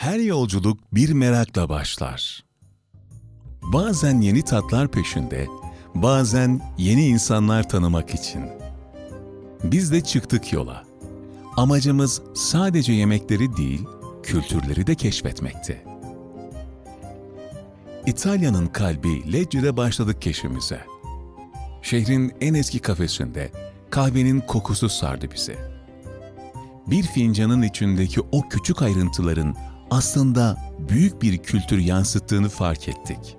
Her yolculuk bir merakla başlar. Bazen yeni tatlar peşinde, bazen yeni insanlar tanımak için. Biz de çıktık yola. Amacımız sadece yemekleri değil, kültürleri de keşfetmekti. İtalya'nın kalbi Lecce'de başladık keşfimize. Şehrin en eski kafesinde kahvenin kokusu sardı bizi. Bir fincanın içindeki o küçük ayrıntıların aslında büyük bir kültür yansıttığını fark ettik.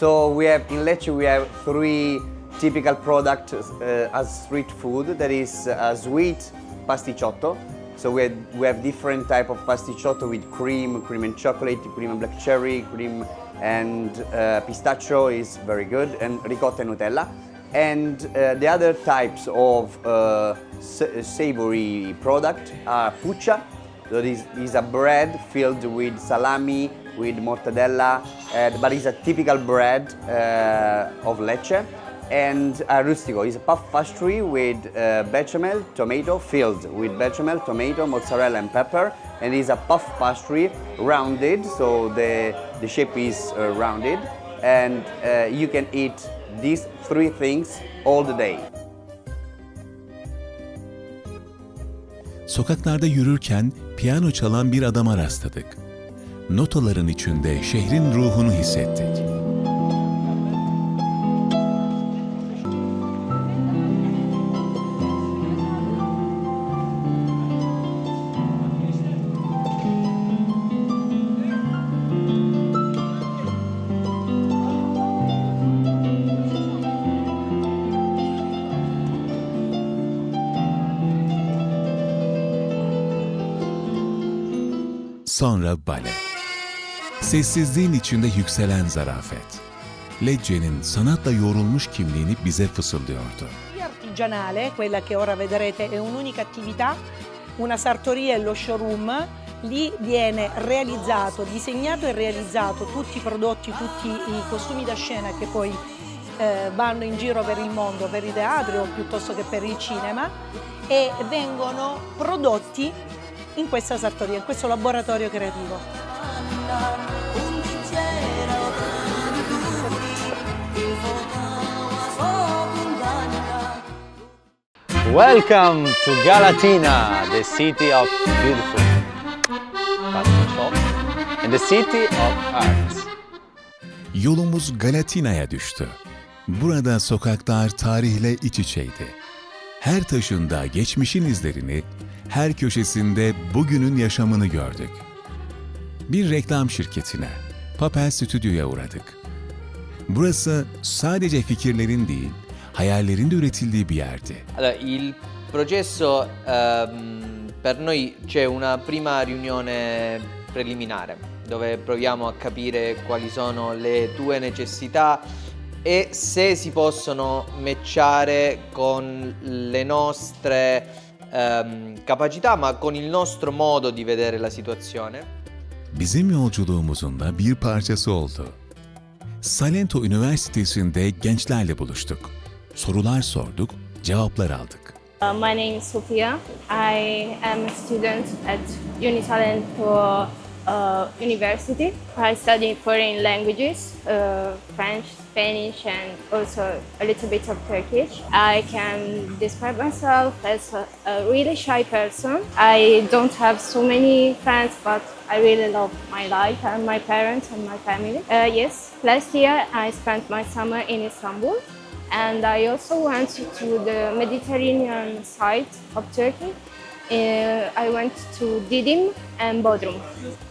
So we have in Lecce we have three typical products uh, as street food. That is uh, sweet pasticciotto. So we have, we have different type of pasticciotto with cream, cream and chocolate, cream and black cherry, cream and uh, pistachio is very good, and ricotta and Nutella. And uh, the other types of uh, sa- savory product are puccia, that is, is a bread filled with salami, with mortadella, uh, but it's a typical bread uh, of Lecce. And uh, rustico is a puff pastry with uh, bechamel, tomato, filled with bechamel, tomato, mozzarella, and pepper. And it's a puff pastry, rounded, so the, the shape is uh, rounded. And uh, you can eat these three things all the day. Sokaklarda yürürken piyano çalan bir adama rastladık. Notaların içinde şehrin ruhunu hissettik. Sonra bale. Sessizliğin içinde yükselen zarafet. Lecce'nin sanatla yoğrulmuş kimliğini bize fısıldıyordu. Artigianale, quella che ora vedrete è un'unica attività, una sartoria e lo showroom. Lì viene realizzato, disegnato e realizzato tutti i prodotti, tutti i costumi da scena che poi eh, vanno in giro per il mondo, per i teatri o piuttosto che per il cinema e vengono prodotti in questa sartoria, in questo laboratorio creativo. Welcome to Galatina, the city of beautiful fashion shops and the city of arts. Yolumuz Galatina'ya düştü. Burada sokaklar tarihle iç içeydi. Her taşında geçmişin izlerini, her köşesinde bugünün yaşamını gördük. Bir reklam şirketine, Papel Stüdyo'ya uğradık. Burası sadece fikirlerin değil, hayallerin de üretildiği bir yerdi. İl processo ehm, per noi c'è una prima riunione preliminare dove proviamo a capire quali sono le tue necessità e se si possono matchare con le nostre ehm, capacità ma con il nostro modo di vedere la situazione. Bizim yolculuğumuzun da bir parçası oldu. Salento Üniversitesi'nde gençlerle buluştuk. Sorular sorduk, cevaplar aldık. Uh, my name is Sofia. I am a student at Unitalento uh, University. I study foreign languages, uh, French, Spanish, and also a little bit of Turkish. I can describe myself as a, a really shy person. I don't have so many friends, but I really love my life and my parents and my family. Uh, yes, last year I spent my summer in Istanbul and I also went to the Mediterranean side of Turkey. Uh, I went to Didim and Bodrum.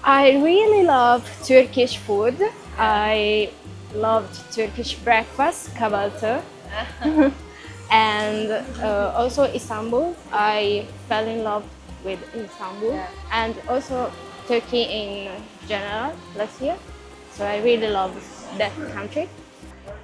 I really love Turkish food. I loved Turkish breakfast, kahvaltı. and uh, also Istanbul. I fell in love with Istanbul and also Turkey in general last year. So I really love that country.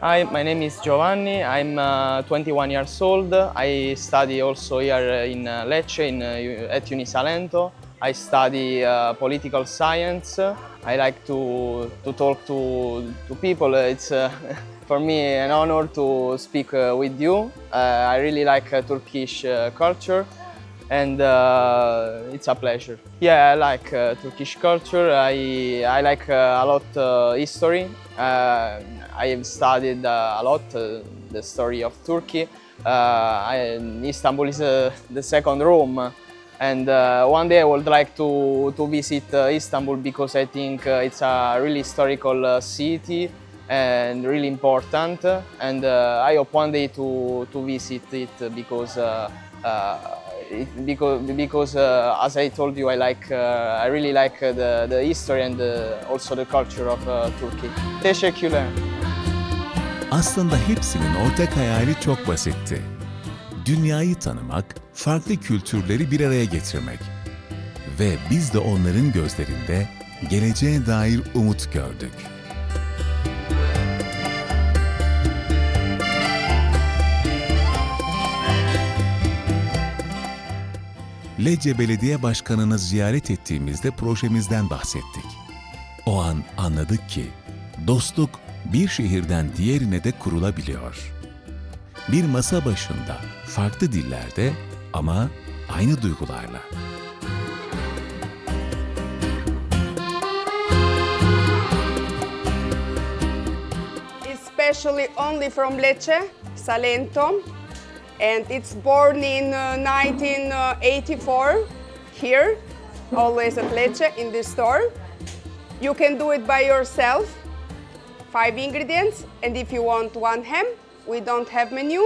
Hi, my name is Giovanni. I'm uh, 21 years old. I study also here in uh, Lecce in, uh, at Unisalento. I study uh, political science. I like to, to talk to, to people. It's uh, for me an honor to speak uh, with you. Uh, I really like uh, Turkish uh, culture. and uh, it's a pleasure. Yeah, I like uh, Turkish culture. I I like uh, a lot uh, history. Uh, I have studied uh, a lot uh, the story of Turkey. Uh, I, Istanbul is uh, the second Rome, and uh, one day I would like to to visit uh, Istanbul because I think uh, it's a really historical uh, city and really important. And uh, I hope one day to to visit it because. Uh, uh, it, because because uh, as I told you, I like uh, I really like uh, the the history and uh, also the culture of uh, Turkey. Teşekkürler. Aslında hepsinin ortak hayali çok basitti. Dünyayı tanımak, farklı kültürleri bir araya getirmek. Ve biz de onların gözlerinde geleceğe dair umut gördük. Lecce Belediye Başkanı'nı ziyaret ettiğimizde projemizden bahsettik. O an anladık ki dostluk bir şehirden diğerine de kurulabiliyor. Bir masa başında, farklı dillerde ama aynı duygularla. especially only from Lecce, Salento, and it's born in uh, 1984 here, always at Lecce in this store. You can do it by yourself, five ingredients, and if you want one ham, we don't have menu,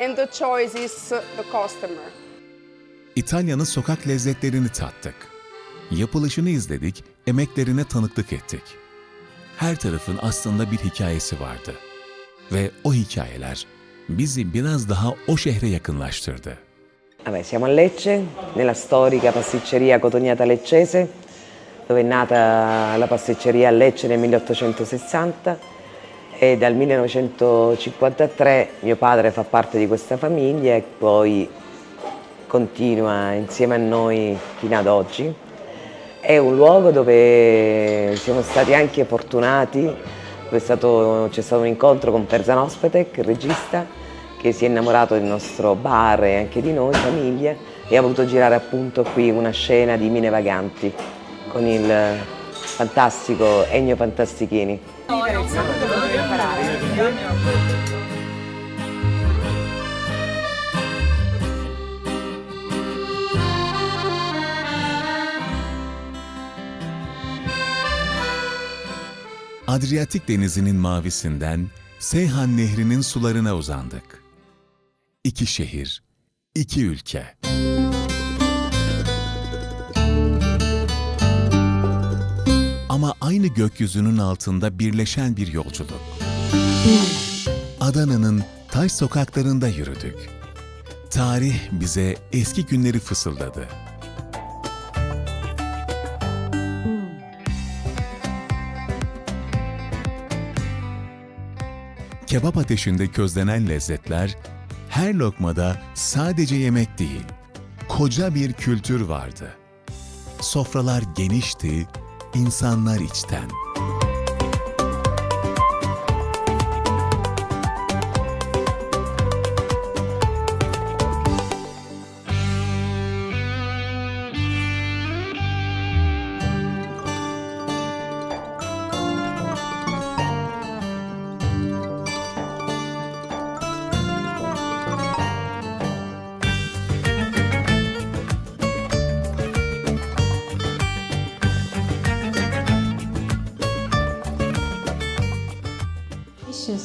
and the choice is uh, the customer. İtalya'nın sokak lezzetlerini tattık. Yapılışını izledik, emeklerine tanıklık ettik. Her tarafın aslında bir hikayesi vardı. Ve o hikayeler bizi biraz daha o şehre yakınlaştırdı. Vabbè, siamo a Lecce, nella storica pasticceria Cotoniata Leccese, dove è nata la pasticceria a Lecce nel 1860 e dal 1953 mio padre fa parte di questa famiglia e poi continua insieme a noi fino ad oggi. È un luogo dove siamo stati anche fortunati, dove è stato- c'è stato un incontro con Ferzan Ospetek, il regista, che si è innamorato del nostro bar e anche di noi, famiglia, e ha voluto girare appunto qui una scena di Mine Vaganti con il fantastico Ennio Fantastichini. Adriyatik denizinin mavisinden Seyhan Nehri'nin sularına uzandık. İki şehir, iki ülke. Ama aynı gökyüzünün altında birleşen bir yolculuk. Adana'nın taş sokaklarında yürüdük. Tarih bize eski günleri fısıldadı. Kebap ateşinde közlenen lezzetler her lokmada sadece yemek değil, koca bir kültür vardı. Sofralar genişti, insanlar içten.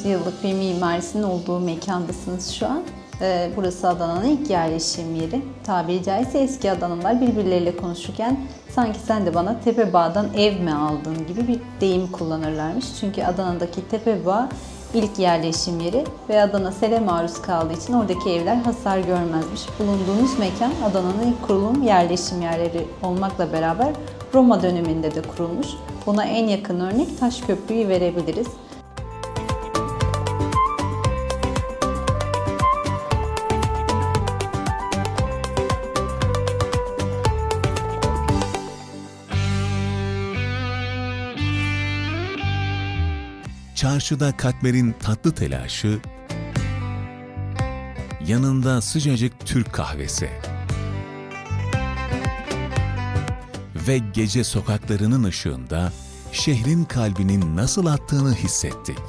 ...500 yıllık bir mimarisinin olduğu mekandasınız şu an. Ee, Burası Adana'nın ilk yerleşim yeri. Tabiri caizse eski Adanalılar birbirleriyle konuşurken sanki sen de bana Tepebağ'dan ev mi aldın gibi bir deyim kullanırlarmış. Çünkü Adana'daki Tepebağ ilk yerleşim yeri ve Adana sele maruz kaldığı için oradaki evler hasar görmezmiş. Bulunduğumuz mekan Adana'nın ilk kurulum yerleşim yerleri olmakla beraber Roma döneminde de kurulmuş. Buna en yakın örnek Taş Köprü'yü verebiliriz. Çarşıda katmerin tatlı telaşı, yanında sıcacık Türk kahvesi. ve gece sokaklarının ışığında şehrin kalbinin nasıl attığını hissettik.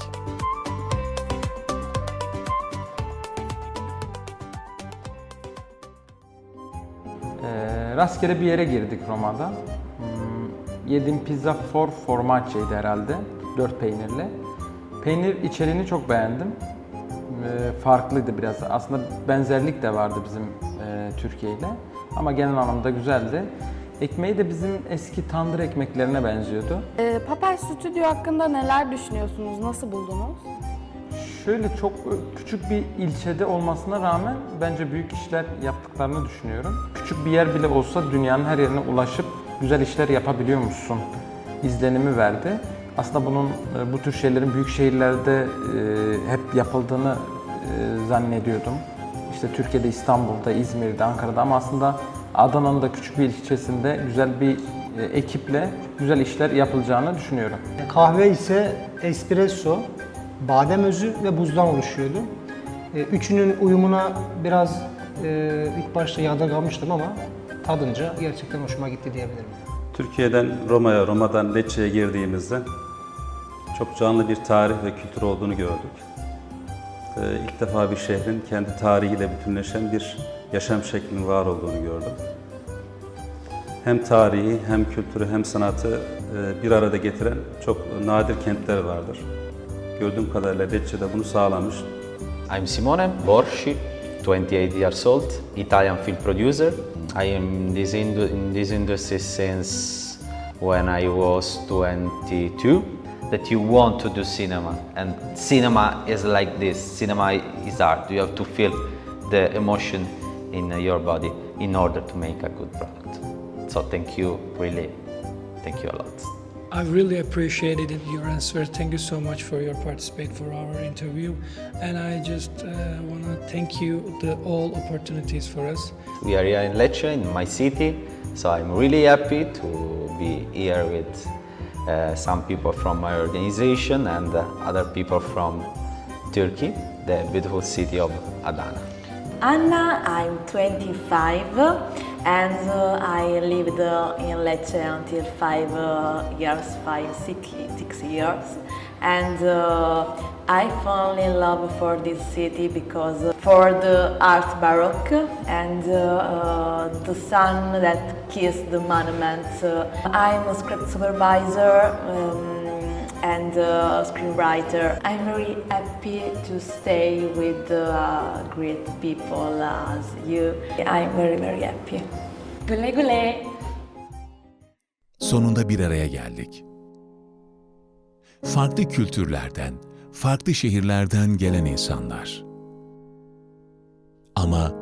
Ee, rastgele bir yere girdik Roma'da. Hmm, yediğim pizza for formaggi'ydi herhalde. Dört peynirli. Peynir içeriğini çok beğendim. Ee, farklıydı biraz. Aslında benzerlik de vardı bizim e, Türkiye ile. Ama genel anlamda güzeldi. Ekmeği de bizim eski tandır ekmeklerine benziyordu. Ee, Papel Stüdyo hakkında neler düşünüyorsunuz? Nasıl buldunuz? Şöyle çok küçük bir ilçede olmasına rağmen bence büyük işler yaptıklarını düşünüyorum. Küçük bir yer bile olsa dünyanın her yerine ulaşıp güzel işler yapabiliyormuşsun izlenimi verdi. Aslında bunun e, bu tür şeylerin büyük şehirlerde e, hep yapıldığını e, zannediyordum. İşte Türkiye'de, İstanbul'da, İzmir'de, Ankara'da ama aslında Adana'nın da küçük bir ilçesinde güzel bir ekiple güzel işler yapılacağını düşünüyorum. Kahve ise espresso, badem özü ve buzdan oluşuyordu. Üçünün uyumuna biraz ilk başta yadırgamıştım ama tadınca gerçekten hoşuma gitti diyebilirim. Türkiye'den Roma'ya, Roma'dan Lecce'ye girdiğimizde çok canlı bir tarih ve kültür olduğunu gördük. Ee, ilk defa bir şehrin kendi tarihiyle bütünleşen bir yaşam şeklinin var olduğunu gördüm. Hem tarihi, hem kültürü, hem sanatı e, bir arada getiren çok nadir kentler vardır. Gördüğüm kadarıyla Lecce'de bunu sağlamış. I'm Simone Borshi, 28 years old, Italian film producer. I am in this industry since when I was 22. That you want to do cinema, and cinema is like this. Cinema is art. You have to feel the emotion in your body in order to make a good product. So thank you, really, thank you a lot. I really appreciated it, your answer. Thank you so much for your participate for our interview, and I just uh, want to thank you the all opportunities for us. We are here in Lecce, in my city, so I'm really happy to be here with some people from my organization and uh, other people from Turkey, the beautiful city of Adana. Anna, I'm 25 and uh, I lived uh, in Lecce until five uh, years, five, six, six years. And uh, I fell in love for this city because for the art baroque and uh, uh, the sun that kissed the monuments. Uh, I'm a script supervisor. Um, and uh, screenwriter. I'm very happy to stay with uh, great people as you. I'm very very happy. Güle güle. Sonunda bir araya geldik. Farklı kültürlerden, farklı şehirlerden gelen insanlar. Ama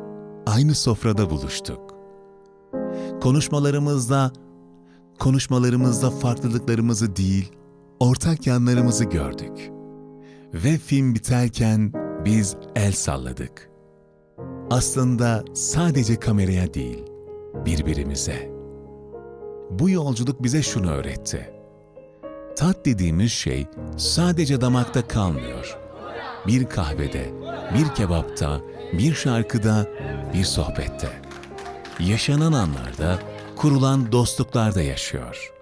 aynı sofrada buluştuk. Konuşmalarımızda konuşmalarımızda farklılıklarımızı değil, ortak yanlarımızı gördük. Ve film biterken biz el salladık. Aslında sadece kameraya değil, birbirimize. Bu yolculuk bize şunu öğretti. Tat dediğimiz şey sadece damakta kalmıyor. Bir kahvede, bir kebapta, bir şarkıda, bir sohbette. Yaşanan anlarda, kurulan dostluklarda yaşıyor.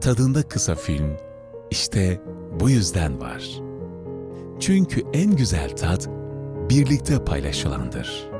Tadında kısa film işte bu yüzden var. Çünkü en güzel tat birlikte paylaşılandır.